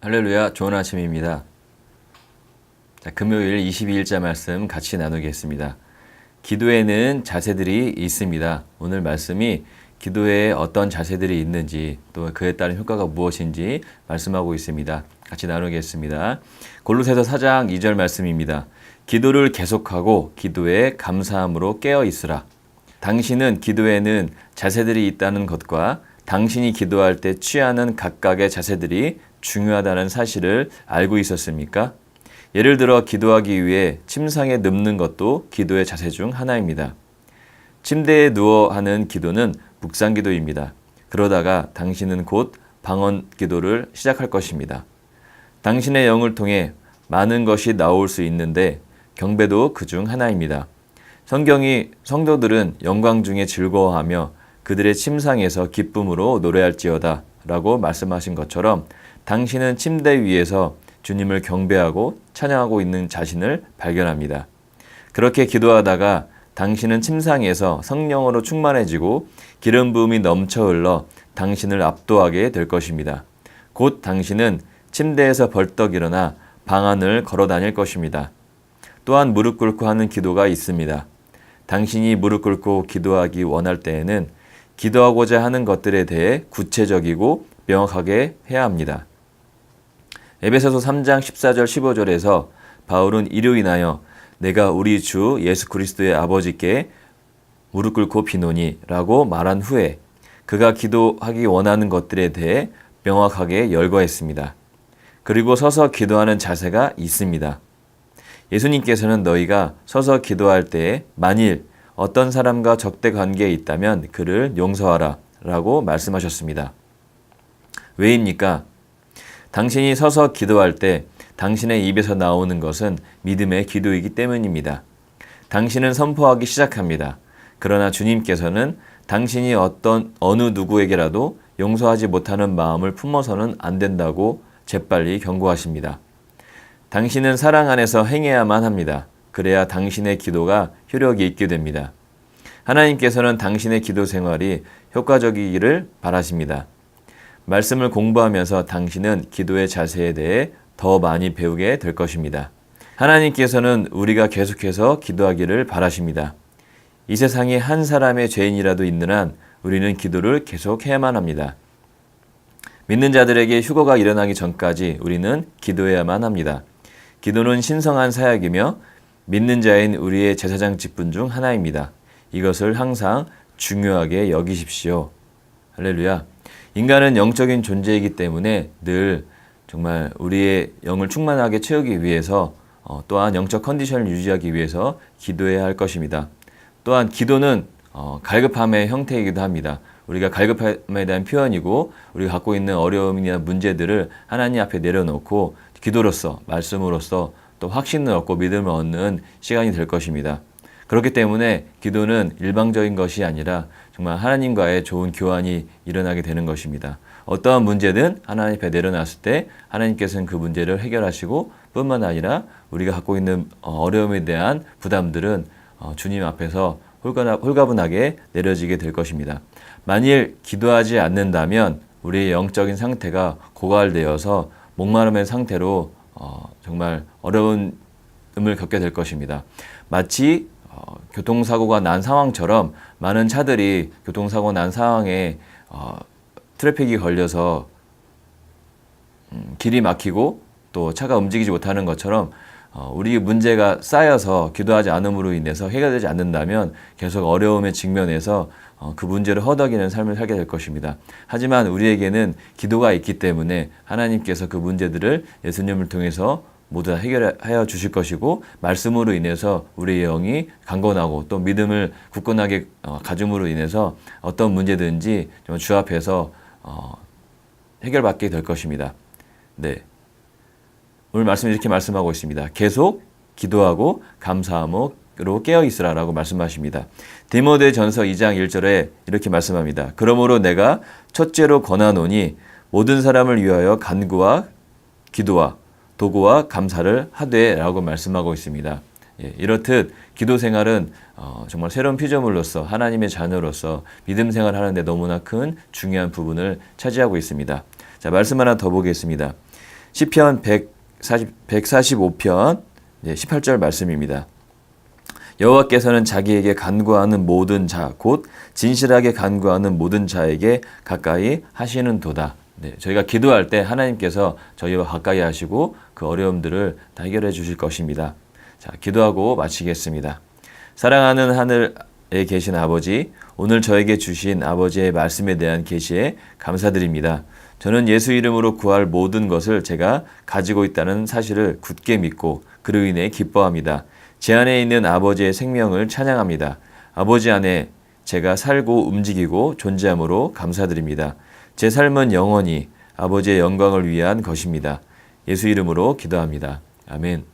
할렐루야, 좋은 아침입니다. 자, 금요일 22일자 말씀 같이 나누겠습니다. 기도에는 자세들이 있습니다. 오늘 말씀이 기도에 어떤 자세들이 있는지 또 그에 따른 효과가 무엇인지 말씀하고 있습니다. 같이 나누겠습니다. 골로새서 4장 2절 말씀입니다. 기도를 계속하고 기도에 감사함으로 깨어 있으라. 당신은 기도에는 자세들이 있다는 것과 당신이 기도할 때 취하는 각각의 자세들이 중요하다는 사실을 알고 있었습니까? 예를 들어 기도하기 위해 침상에 눕는 것도 기도의 자세 중 하나입니다. 침대에 누워 하는 기도는 묵상 기도입니다. 그러다가 당신은 곧 방언 기도를 시작할 것입니다. 당신의 영을 통해 많은 것이 나올 수 있는데 경배도 그 중 하나입니다. 성경이 성도들은 영광 중에 즐거워하며 그들의 침상에서 기쁨으로 노래할지어다 라고 말씀하신 것처럼 당신은 침대 위에서 주님을 경배하고 찬양하고 있는 자신을 발견합니다. 그렇게 기도하다가 당신은 침상에서 성령으로 충만해지고 기름 부음이 넘쳐 흘러 당신을 압도하게 될 것입니다. 곧 당신은 침대에서 벌떡 일어나 방 안을 걸어 다닐 것입니다. 또한 무릎 꿇고 하는 기도가 있습니다. 당신이 무릎 꿇고 기도하기 원할 때에는 기도하고자 하는 것들에 대해 구체적이고 명확하게 해야 합니다. 에베소서 3장 14절 15절에서 바울은 이로 인하여 내가 우리 주 예수 그리스도의 아버지께 무릎 꿇고 비노니라고 말한 후에 그가 기도하기 원하는 것들에 대해 명확하게 열거했습니다. 그리고 서서 기도하는 자세가 있습니다. 예수님께서는 너희가 서서 기도할 때에 만일 어떤 사람과 적대 관계에 있다면 그를 용서하라 라고 말씀하셨습니다. 왜입니까? 당신이 서서 기도할 때 당신의 입에서 나오는 것은 믿음의 기도이기 때문입니다. 당신은 선포하기 시작합니다. 그러나 주님께서는 당신이 어떤 어느 누구에게라도 용서하지 못하는 마음을 품어서는 안 된다고 재빨리 경고하십니다. 당신은 사랑 안에서 행해야만 합니다. 그래야 당신의 기도가 효력이 있게 됩니다. 하나님께서는 당신의 기도 생활이 효과적이기를 바라십니다. 말씀을 공부하면서 당신은 기도의 자세에 대해 더 많이 배우게 될 것입니다. 하나님께서는 우리가 계속해서 기도하기를 바라십니다. 이 세상에 한 사람의 죄인이라도 있는 한 우리는 기도를 계속해야만 합니다. 믿는 자들에게 휴거가 일어나기 전까지 우리는 기도해야만 합니다. 기도는 신성한 사역이며 믿는 자인 우리의 제사장 직분 중 하나입니다. 이것을 항상 중요하게 여기십시오. 할렐루야. 인간은 영적인 존재이기 때문에 늘 정말 우리의 영을 충만하게 채우기 위해서 어, 또한 영적 컨디션을 유지하기 위해서 기도해야 할 것입니다. 또한 기도는 어, 갈급함의 형태이기도 합니다. 우리가 갈급함에 대한 표현이고 우리가 갖고 있는 어려움이나 문제들을 하나님 앞에 내려놓고 기도로서 말씀으로서 또 확신을 얻고 믿음을 얻는 시간이 될 것입니다. 그렇기 때문에 기도는 일방적인 것이 아니라 정말 하나님과의 좋은 교환이 일어나게 되는 것입니다. 어떠한 문제든 하나님 앞에 내려놨을 때 하나님께서는 그 문제를 해결하시고 뿐만 아니라 우리가 갖고 있는 어려움에 대한 부담들은 어, 주님 앞에서 홀가분하게 내려지게 될 것입니다. 만일 기도하지 않는다면 우리의 영적인 상태가 고갈되어서 목마름의 상태로 어, 정말 어려움을 겪게 될 것입니다. 마치 어, 교통사고가 난 상황처럼 많은 차들이 교통사고 난 상황에 어, 트래픽이 걸려서 음, 길이 막히고 또 차가 움직이지 못하는 것처럼 어, 우리 문제가 쌓여서 기도하지 않음으로 인해서 해결 되지 않는다면 계속 어려움에 직면해서 어, 그 문제를 허덕이는 삶을 살게 될 것입니다. 하지만 우리에게는 기도가 있기 때문에 하나님께서 그 문제들을 예수님을 통해서 모두 다 해결하여 주실 것이고 말씀으로 인해서 우리의 영이 강건하고 또 믿음을 굳건하게 어, 가짐으로 인해서 어떤 문제든지 주 앞에서 어, 해결받게 될 것입니다. 네. 오늘 말씀 이렇게 말씀하고 있습니다. 계속 기도하고 감사함으로 깨어 있으라라고 말씀하십니다. 디모데 전서 2장 1절에 이렇게 말씀합니다. 그러므로 내가 첫째로 권하노니 모든 사람을 위하여 간구와 기도와 도구와 감사를 하되라고 말씀하고 있습니다. 예, 이렇듯 기도 생활은 어, 정말 새로운 피조물로서 하나님의 자녀로서 믿음 생활하는데 너무나 큰 중요한 부분을 차지하고 있습니다. 자 말씀 하나 더 보겠습니다. 시편 140, 145편 18절 말씀입니다. 여호와께서는 자기에게 간구하는 모든 자, 곧 진실하게 간구하는 모든 자에게 가까이 하시는 도다. 네, 저희가 기도할 때 하나님께서 저희와 가까이 하시고 그 어려움들을 다 해결해 주실 것입니다. 자, 기도하고 마치겠습니다. 사랑하는 하늘에 계신 아버지, 오늘 저에게 주신 아버지의 말씀에 대한 계시에 감사드립니다. 저는 예수 이름으로 구할 모든 것을 제가 가지고 있다는 사실을 굳게 믿고 그로 인해 기뻐합니다. 제 안에 있는 아버지의 생명을 찬양합니다. 아버지 안에 제가 살고 움직이고 존재함으로 감사드립니다. 제 삶은 영원히 아버지의 영광을 위한 것입니다. 예수 이름으로 기도합니다. 아멘.